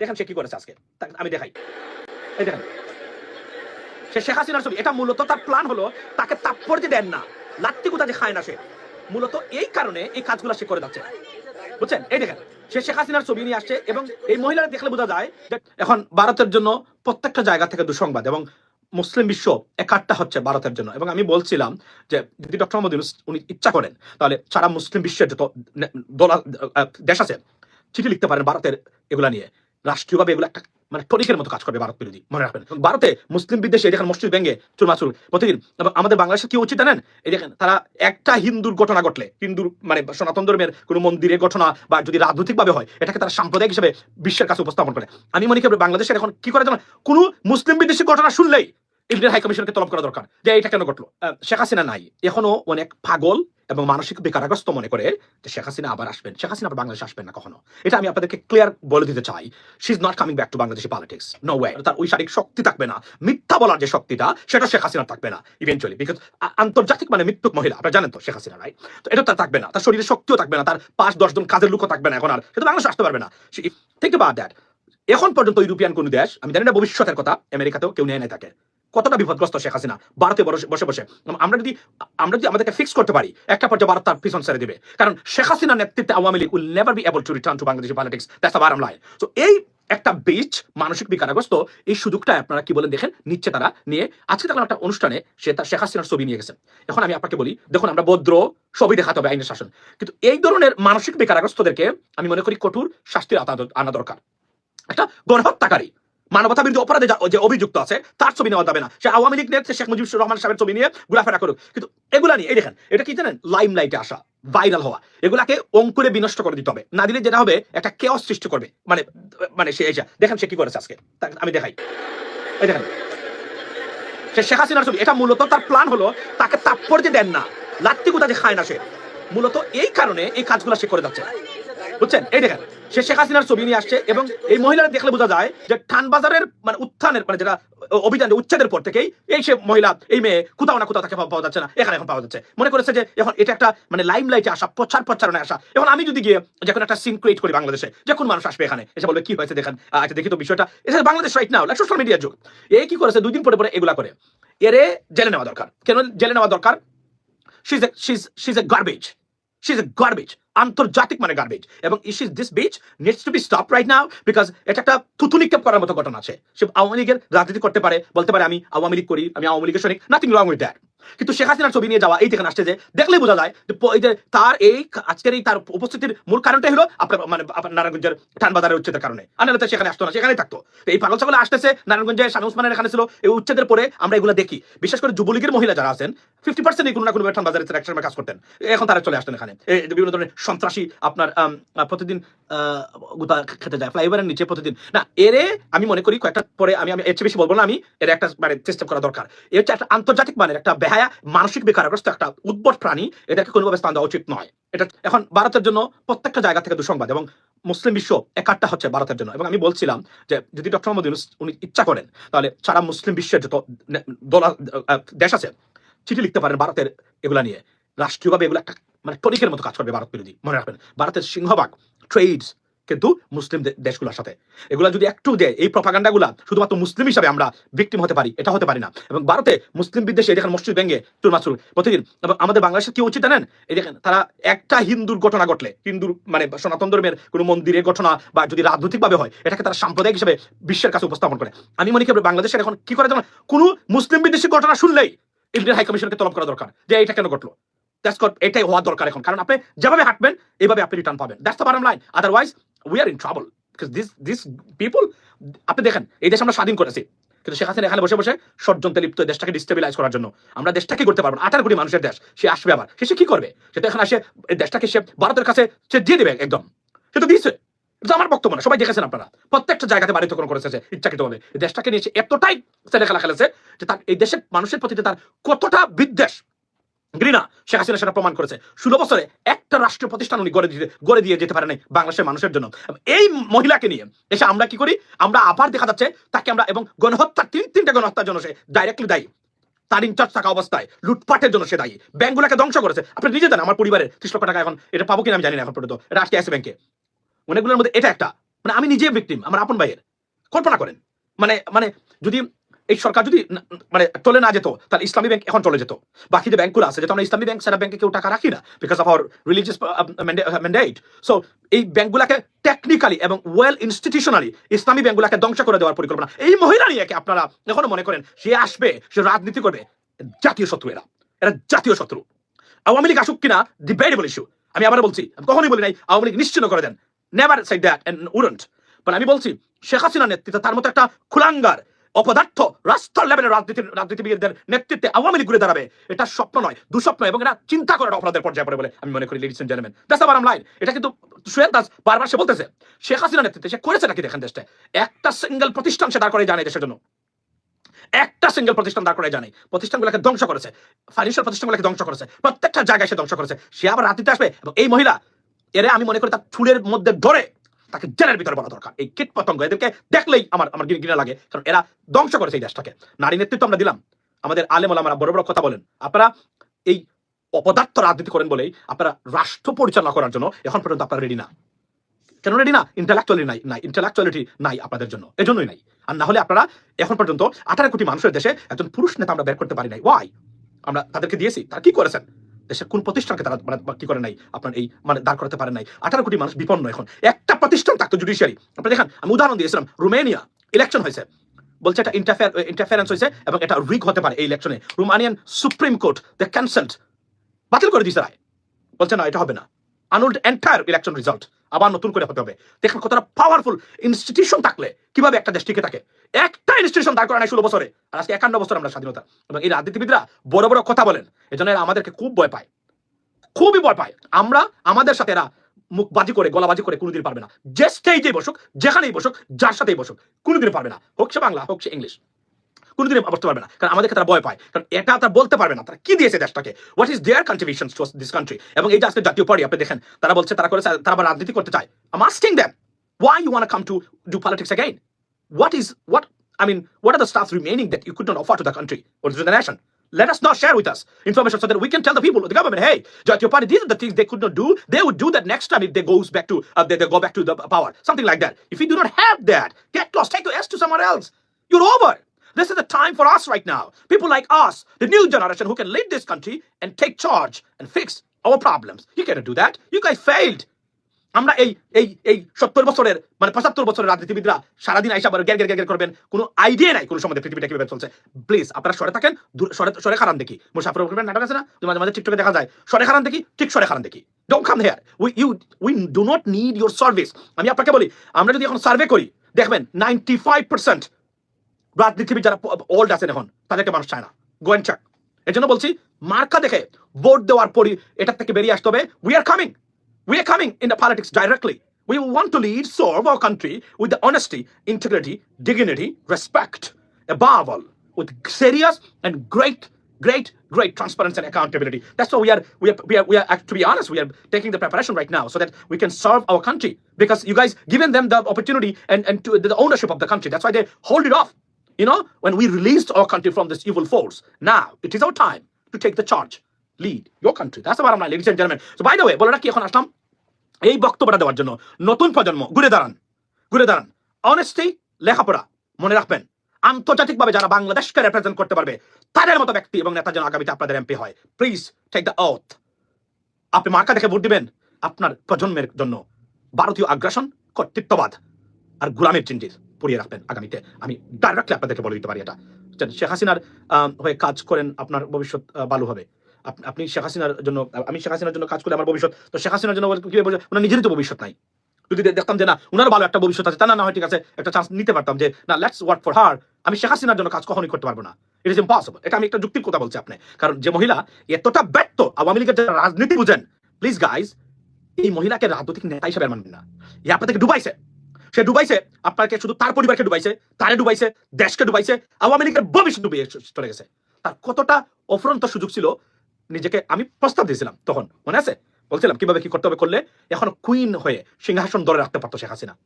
দেখেন সে কি করেছে আজকে। আমি দেখাই। দেখেন। সে শেখ হাসিনার ছবি, এটা মূলত তার প্ল্যান হলো তাকে তাৎপর্য দেন না, লাত্তি কোথা যে খায় না সে। মূলত এই কারণে এই কাজগুলো সে করে যাচ্ছে। বুঝছেন? এই দেখেন, সে শেখ হাসিনার ছবি নিয়ে আসছে এবং এই মহিলারা দেখলে বোঝা যায় যে এখন ভারতের জন্য প্রত্যেকটা জায়গা থেকে দুঃসংবাদ এবং মুসলিম বিশ্ব একাট্টা হচ্ছে ভারতের জন্য। এবং আমি বলছিলাম যে যদি ডক্টর মোহাম্মদ ইউনুস, উনি ইচ্ছা করেন, তাহলে সারা মুসলিম বিশ্বের যত দেশ আছে, চিঠি লিখতে পারেন ভারতের এগুলা নিয়ে। রাষ্ট্রীয়ভাবে এগুলো একটা মানে টনিকের মতো কাজ করবে ভারত বিরোধী, মনে রাখবেন। ভারতে মুসলিম বিদ্বেষে দেখেন মসজিদ ভেঙে চুরমাচুর প্রতিদিন আমাদের বাংলাদেশে কি উচিত জানেন? এই দেখেন তারা একটা হিন্দুর ঘটনা ঘটলে, হিন্দুর মানে সনাতন ধর্মের কোনো মন্দিরের ঘটনা বা যদি রাজনৈতিকভাবে হয়, এটাকে তারা সাম্প্রদায়িক হিসেবে বিশ্বের কাছে উপস্থাপন করে। আমি মনে করি বাংলাদেশের এখন কি করে জানেন কোনো মুসলিম বিদ্বেষী ঘটনা শুনলেই ইন্ডিয়ান হাই কমিশনকে তলব করা দরকার যে এটা কেন ঘটলো? শেখ হাসিনা নাই। এখনও অনেক পাগল এবং মানসিক বেকারগ্রস্ত মনে করে যে শেখ হাসিনা আবার আসবেন। শেখ হাসিনা আবার বাংলাদেশে আসবেন না কখনো। এটা আমি আপনাদেরকে ক্লিয়ার বলে দিতে চাই। She is not coming back to Bangladeshi politics no way তার ওই শারীরিক শক্তি থাকবে না। মিথ্যা বলার যে শক্তিটা, সেটা শেখ হাসিনা থাকবে না ইভেনচুয়ালি বিকজ আন্তর্জাতিক মানে মৃত্যুক মহিলা, আপনারা জানেন তো শেখ হাসিনা রাইট তো এটা তার থাকবে না। তার শরীরে শক্তিও থাকবে না। তার পাঁচ দশজন কাজের লোকও থাকবে না এখন আর। সেটা বাংলাদেশে আসতে পারবে না। থিঙ্ক অ্যাবাউট দ্যাট এখন পর্যন্ত ইউরোপিয়ান কোন দেশ, আমি জানি না ভবিষ্যতের কথা, আমেরিকাতেও কেউ নেয় নাই থাকে কতটা বিপদগ্রস্ত শেখ হাসিনা? ভারতে বসে বসে আমরা যদি আমরা যদি আমাদেরকে ফিক্স করতে পারি, একটা পর্যায়ে ভারত তার পিছন ছেড়ে দিবে। কারণ শেখ হাসিনার নেতৃত্বে Awami League will never be able to return to Bangladeshi politics that's the bottom line so এই একটা বীজ মানসিক বিকারগ্রস্ত, এই সুযোগটা আপনারা কি বলেন দেখেন? নিচ্ছে তারা নিয়ে আজকে দেখলাম একটা অনুষ্ঠানে সে তার, শেখ হাসিনার ছবি নিয়ে গেছেন এখন আমি আপনাকে বলি, দেখুন আমরা ভদ্র ছবি দেখাতে হবে আইনের শাসন। কিন্তু এই ধরনের মানসিক বেকারগ্রস্তদেরকে আমি মনে করি কঠোর শাস্তির আনা দরকার। একটা গণহত্যাকারী মানবতা বিরোধী অপরাধে যে অভিযুক্ত আছে, তার ছবি নেওয়া যাবে না। সে আওয়ামী লীগ নেতা শেখ মুজিবুর রহমান সাহেবের ছবি নিয়ে ঘোরাফেরা করুক। কিন্তু এগুলা নিয়ে, এই দেখেন, এটা কি জানেন? লাইম লাইটে আসা ভাইরাল হওয়া। এগুলাকে অঙ্কুরে বিনষ্ট করে দিতে হবে। না দিলে যেটা হবে, একটা কেওস সৃষ্টি করবে। মানে মানে সে এসে দেখেন সে কি করেছে আজকে। আমি দেখাই। এই দেখেন। সে শেখ হাসিনার ছবি, এটা মূলত তার প্ল্যান হলো, তাকে তাৎপর্য দেন না। লাত্তি কোথা যে খায় না সে। মূলত এই কারণে এই কাজগুলো সে করে যাচ্ছে। বুঝছেন? এই দেখেন, সে শেখ হাসিনার ছবি নিয়ে আসছে এবং এই মহিলারা দেখলে বোঝা যায় যে ঠানবাজারের মানে উত্থানের মানে যেটা অভিযান উচ্ছেদের পর থেকেই এই সে মহিলা, এই মেয়ে কোথাও না কোথাও তাকে পাওয়া যাচ্ছে না, এখানে এখন পাওয়া যাচ্ছে। মনে করেছে যে এখন এটা একটা মানে লাইম লাইটে আসা, প্রচার প্রচারণে আসা। এখন আমি যদি গিয়ে যখন একটা সিন ক্রিয়েট করি বাংলাদেশে, যে কোন মানুষ আসবে এখানে, এসে বলবে, কি হয়েছে দেখেন? আচ্ছা দেখি তো বিষয়টা। এটা বাংলাদেশ রাইট নাও সোশ্যাল মিডিয়ার যুগ। এ কি করেছে? দুই দিন পরে পরে এগুলা করে। এরে জেলে নেওয়া দরকার। কেন জেলে নেওয়া দরকার? She's a, she's she's a she's a garbage, আন্তর্জাতিক মানে গার্বেজ এবং ইস is this bitch needs to be stop right now because এটা একটা থুতু করার মতো ঘটনা আছে। সে আওয়ামী লীগের রাজনীতি করতে পারে, বলতে পারে আমি আওয়ামী লীগ করি, আমি আওয়ামী লীগের সৈনিক নাথিং রং উইথ দ্যাট কিন্তু শেখ হাসিনার ছবি নিয়ে যাওয়া, এই থেকে আসছে যে, দেখলেই বোঝা যায় যে তার এই আজকের এই তার উপস্থিতির মূল কারণটাই হলো আপনার মানে আপনার নারায়ণগঞ্জের টানবাজারের উচ্ছেদের কারণে। আর নাহলে তো সেখানে আসতো না, সেখানেই থাকতো। এই পাগল ছাগল আসতেছে, নারায়ণগঞ্জে শামী উসমানের এখানে ছিল, এই উচ্ছেদের পরে আমরা এগুলো দেখি। বিশেষ করে যুবলীগের মহিলা যারা আছেন ফিফটি পার্সেন্ট কোনো না কোনো টানবাজারে একসময় কাজ করতেন। এখন তারা চলে আসতেন এখানে। বিভিন্ন ধরনের সন্ত্রাসী আপনার প্রতিদিন গুতা খেতে যায়, ফ্লাইওভারের নিচে প্রতিদিন। না, এরে আমি মনে করি কয়েকটা পরে আমি আমি, এর চেয়ে বেশি বলব না আমি, এর একটা মানে চেষ্টা করা দরকার। এ হচ্ছে একটা আন্তর্জাতিক মানের একটা বেহায়া মানসিক বেকারগ্রস্ত একটা উদ্ভট প্রাণী, এটাকে কোনোভাবে স্থান দেওয়া উচিত নয়। এটা এখন ভারতের জন্য প্রত্যেকটা জায়গা থেকে দুঃসংবাদ এবং মুসলিম বিশ্ব একাট্টা হচ্ছে ভারতের জন্য। এবং আমি বলছিলাম যে যদি ডক্টর মোহাম্মদ ইউনুস, উনি ইচ্ছা করেন, তাহলে সারা মুসলিম বিশ্বের যত দোলা দেশ আছে, চিঠি লিখতে পারেন ভারতের এগুলা নিয়ে। রাষ্ট্রীয়ভাবে এগুলো একটা মানে টনিকের মতো কাজ করবে ভারত বিরোধী। মনে রাখবেন, ভারতের সিংহভাগ ট্রেডস কিন্তু মুসলিম দেশগুলোর সাথে। এগুলা যদি একটু দেয়, এই প্রপাগান্ডাগুলা শুধুমাত্র মুসলিম হিসাবে আমরা ভিক্টিম হতে পারি, এটা হতে পারি না। এবং ভারতে মুসলিম বিদ্বেষে দেখেন মসজিদ ভেঙে চুরমাচুর প্রতিদিন। এবং আমাদের বাংলাদেশে কি উচিত জানেন? এই দেখেন, তারা একটা হিন্দুর ঘটনা ঘটলে, হিন্দুর মানে সনাতন ধর্মের কোনো মন্দিরের ঘটনা বা যদি রাজনৈতিকভাবে হয়, এটাকে তারা সাম্প্রদায়িক হিসেবে বিশ্বের কাছে উপস্থাপন করে। আমি মনে করি বাংলাদেশের এখন কি করে জানেন? কোনো মুসলিম বিদ্বেষী ঘটনা শুনলেই ইন্ডিয়ান হাই কমিশনকে তলব করা দরকার, যে এটা কেন ঘটলো। এটাই হওয়া দরকার এখন। কারণ আপনি যেভাবে হাঁটবেন এইভাবে আপনি রিটার্ন পাবেন। The bottom line otherwise we are in trouble because this this people আপনি দেখেন, এই দেশ আমরা স্বাধীন করেছি। কিন্তু শেখ হাসিনা এখানে বসে বসে ষড়যন্ত্রে লিপ্ত দেশটাকে ডিস্টেবিলাইজ করার জন্য। আমরা দেশটাকে করতে পারব। আঠারো কোটি মানুষের দেশ, সে আসবে আবার। সে সে কি করবে? সেটা এখানে আসে, এই দেশটাকে সে ভারতের কাছে সে দিয়ে দেবে একদম। সে তো দিয়েছে। এটা তো আমার বক্তব্য না, সবাই দেখেছেন আপনারা। প্রত্যেকটা জায়গাতে বাড়িতকরণ করেছে সে, ইচ্ছাকৃত এই দেশটাকে নিয়ে সে এতটাই ছেলে খেলা খেলেছে যে তার, এই দেশের মানুষের প্রতি তার কতটা বিদ্বেষ ঘৃণা শেখ হাসিনা সেটা প্রমাণ করেছে। ষোলো বছরে একটা রাষ্ট্রীয় প্রতিষ্ঠান উনি গড়ে দিতে গড়ে দিয়ে যেতে পারে নাই বাংলাদেশের মানুষের জন্য। এই মহিলাকে নিয়ে এসে আমরা কি করি? আমরা আবার দেখা যাচ্ছে তাকে আমরা এবং গণহত্যা, তিন তিনটা গণহত্যার জন্য সে ডাইরেক্টলি দায়ী। তার ইনচার্জ থাকা অবস্থায়, লুটপাটের জন্য সে দায়ী। ব্যাংকগুলোকে ধ্বংস করেছে। আপনি নিজে জানেন, আমার পরিবারের ত্রিশ লক্ষ টাকা এখন এটা পাবো কিনা আমি জানি না এখন পর্যন্ত। এটা আজকে আছে ব্যাংকে অনেকগুলোর মধ্যে এটা একটা। মানে আমি নিজে ভিকটিম আমার আপন ভাইয়ের। কল্পনা করেন। মানে মানে যদি এই সরকার যদি মানে চলে না যেত, তাহলে ইসলামী ব্যাংক এখন চলে যেত। বাকি যে ব্যাংকগুলো আছে, যেহেতু আমরা ইসলামী ব্যাংক সেটা ব্যাংকে কেউ টাকা রাখি না because of our religious mandate so এই ব্যাংকগুলোকে টেকনিক্যালি এবং ওয়েল ইনস্টিটিউশনালি ইসলামী ব্যাংকগুলোকে ধ্বংস করে দেওয়ার পরিকল্পনা। এই মহিলা নিয়ে আপনারা এখনও মনে করেন, সে আসবে, সে রাজনীতি করবে। জাতীয় শত্রু এরা। এরা জাতীয় শত্রু। আওয়ামী লীগ আসুক কিনা ডিবেটেবল ইস্যু আমি আবার বলছি কখনোই বলি নাই, আওয়ামী লীগ নিশ্চিত করে দেন। Never side that and wouldn't but আমি বলছি, শেখ হাসিনার নেতৃত্বে তার মতো একটা খুলাঙ্গার অপদার্থ রাষ্ট্র লেভেলের রাজনীতি রাজনীতিবিদদের নেতৃত্বে আওয়ামী লীগ ঘুরে দাঁড়াবে। এটা স্বপ্ন নয়, দুঃস্বপ্ন এবং এটা চিন্তা করার অপরাধের পর্যায়ে পড়ে বলে আমি মনে করি লেডিস এন্ড জেন্টলম্যান আবার লাইন এটা কিন্তু সুয়েল দাস বারবার সে বলতেছে, শেখ হাসিনার নেতৃত্বে সে করেছে নাকি দেখেন দেশটা? একটা সিঙ্গেল প্রতিষ্ঠান সে দাঁড় করে জানে দেশের জন্য। একটা সিঙ্গেল প্রতিষ্ঠান দাঁড় করে জানে প্রতিষ্ঠানগুলোকে ধ্বংস করেছে। ফাইন্যান্সিয়াল প্রতিষ্ঠানগুলোকে ধ্বংস করেছে। প্রত্যেকটা জায়গায় সে ধ্বংস করেছে। সে আবার রাজনীতি আসবে এবং এই মহিলা, এরে আমি মনে করি তার চুলের মধ্যে ধরে তাকে জেলের ভিতরে বলা দরকার। এই কীট পতঙ্গ এদেরকে দেখলেই আমার আমার ঘৃণা লাগে। কারণ এরা ধ্বংস করেছে এই দেশটাকে। নারী নেতৃত্ব আমরা দিলাম। আমাদের আলেম আমরা বড় বড় কথা বলেন। আপনারা এই অপদার্থ রাজনীতি করেন বলেই আপনারা রাষ্ট্র পরিচালনা করার জন্য এখন পর্যন্ত আপনারা রেডি না। কেন রেডি না? ইন্টালেকচুয়ালি নাই নাই। ইন্টালেকচুয়ালিটি নাই আপনাদের জন্য। এজন্যই নাই। আর না হলে আপনারা এখন পর্যন্ত আঠারো কোটি মানুষের দেশে একজন পুরুষ নেতা আমরা বের করতে পারি নাই। ওয়াই আমরা তাদেরকে দিয়েছি। তারা কি করেছেন? দেশের কোন প্রতিষ্ঠানকে তারা মানে কি করে নাই? আপনার এই মানে দাঁড় করতে পারেন নাই। আঠারো কোটি মানুষ বিপন্ন এখন। একটা প্রতিষ্ঠান থাকতো জুডিশিয়ারি আপনি দেখেন, আমি উদাহরণ দিয়েছিলাম, রোমেনিয়া ইলেকশন হয়েছে। বলছে এটা ইন্টারফেয়ার ইন্টারফারেন্স হয়েছে এবং এটা রিক হতে পারে এই ইলেকশনে Romanian supreme court the cancelled বাতিল করে দিয়েছে রায়। বলছে, না, এটা হবে না। আনুল্ড এন্টায়ার ইলেকশন রেজাল্ট আবার নতুন করে হতে হবে। দেখেন কতটা পাওয়ারফুল ইনস্টিটিউশন থাকলে, কীভাবে একটা দেশ টিকে থাকে। একটা ইনস্টিটিউশন দাঁড় করা নাই ষোলো বছরে। আর আজকে একান্ন বছর আমরা স্বাধীনতা। এবং এই রাজনীতিবিদরা বড় বড় কথা বলেন। এজন্য আমাদেরকে খুব ভয় পায়। খুবই ভয় পায়। আমরা, আমাদের সাথে এরা মুখবাজি করে, গলাবাজি করে কোনোদিন পারবে না। যে স্টেজে বসুক, যেখানেই বসুক, যার সাথেই বসুক, কোনোদিন পারবে না। হোক সে বাংলা, হোক সে ইংলিশ। কোনোদিন বসতে পারবে না। কারণ আমাদেরকে তারা ভয় পায়। কারণ এটা তারা বলতে পারবে না, তারা কি দিয়েছে দেশটাকে? What is their contribution to this country এবং এই যে আজকে জাতীয় পার্টি, আপনি দেখেন, তারা বলছে, তারা করেছে, তারা আবার রাজনীতি করতে চায়। I'm asking them why you want to come to do politics again? What is, what, i mean, what are the stuff remaining that you could not offer to the country, or the nation? Let us not share with us information so that we can tell the people the government hey Jatiyo party these are the things they could not do. They would do that next time if they goes back to uh, they, they go back to the power something like that. If you do not have that get lost. Take your s to somewhere else. You're over. This is the time for us right now. People like us the new generation who can lead this country and take charge and fix our problems. You cannot do that. You guys failed আমরা এই এই এই সত্তর বছরের মানে পঁচাত্তর বছরের রাজনীতিবিদরা সারাদিন আইসা আবার গ্যার গ্যার গ্যার করবেন, কোনো আইডিয়া নাই কোনো সময় পৃথিবীটা কীভাবে চলছে। প্লিজ আপনারা সরে থাকেন সরে সরে খারান দেখি। মুসাফর নাটক আছে না? মাঝে মাঝে টিকটকে দেখা যায়, সরে খারান দেখি, ঠিক সরে খারান দেখি। Don't come here we you we do not need your service আমি আপনাকে বলি, আমরা যদি এখন সার্ভে করি, দেখবেন নাইনটি ফাইভ পার্সেন্ট রাজনীতিবিদ যারা ওল্ড আছেন এখন, তাদেরকে মানুষ চায় না। গোয়েন চাক এর জন্য বলছি, মার্কা দেখে ভোট দেওয়ার পরই এটার থেকে বেরিয়ে আসতে হবে। We are coming We are coming in the politics directly. We want to lead, serve our country with the honesty, integrity, dignity, respect, above all, with serious and great, great, great transparency and accountability. That's why we are, we are, we are, we are, to be honest, we are taking the preparation right now so that we can serve our country because you guys given them the opportunity and, and to the ownership of the country. That's why they hold it off. You know, when we released our country from this evil force, now it is our time to take the charge. Lead your country. That's the bottom line, ladies and gentlemen. So by the way, বলে রাখি এখন আসলাম? এই বক্তব্যটা দেওয়ার জন্য। নতুন প্রজন্ম ঘুরে দাঁড়ান ঘুরে দাঁড়ান। অনেস্টি লেখাপড়া মনে রাখবেন। আন্তর্জাতিকভাবে যারা বাংলাদেশকে রিপ্রেজেন্ট করতে পারবে তাদের মতো ব্যক্তি এবং নেতা যেন আগামীতে আপনাদের এমপি হয়। প্লিজ টেক দ্য অথ আপনি মার্কা দেখে ভোট দিবেন আপনার প্রজন্মের জন্য। ভারতীয় আগ্রাসন কর্তৃত্ববাদ আর গুলামের চিন্তিত পড়িয়ে রাখবেন আগামীতে। আমি ডাইরেক্টলি আপনাদেরকে বলে দিতে পারি এটা। শেখ হাসিনার হয়ে কাজ করেন আপনার ভবিষ্যৎ ভালো হবে। আপনি শেখ হাসিনার জন্য, আমি শেখ হাসিনার জন্য কাজ করে আমার ভবিষ্যৎ, তো শেখ হাসিনার জন্য কি বলছে ওনার নিজেরই তো ভবিষ্যৎ নাই। যদি দেখতাম যে না ওনার ভালো একটা ভবিষ্যৎ আছে, তা না হয় ঠিক আছে, একটা চান্স নিতে পারতাম যে, না লেটস ওয়ার্ক ফর হার আমি শেখ হাসিনার জন্য কাজ কখনোই করতে পারব না। ইট ইজ ইম্পসিবল এটা আমি একটা যুক্তির কথা বলছি আপনি কারণ যে মহিলা এতটা ব্যর্থ, আওয়ামী লীগের যারা রাজনীতি বুঝেন প্লিজ গাইজ এই মহিলাকে রাজনৈতিক নেতা হিসেবে মানবেন না। এই আপনাদেরকে ডুবাইছে। সে ডুবাইছে, আপনাকে শুধু তার পরিবারকে ডুবাইছে, তারে ডুবাইছে, দেশকে ডুবাইছে, আওয়ামী লীগের ভবিষ্যৎ ডুবিয়ে চলে গেছে। তার কতটা অফরন্ত সুযোগ ছিল নিজেকে আমি প্রস্তাব দিয়েছিলাম তখন, মনে আছে? বলছিলাম, কীভাবে কি করতে হবে করলে এখন কুইন হয়ে সিংহাসন ধরে রাখতে পারতো শেখ হাসিনা।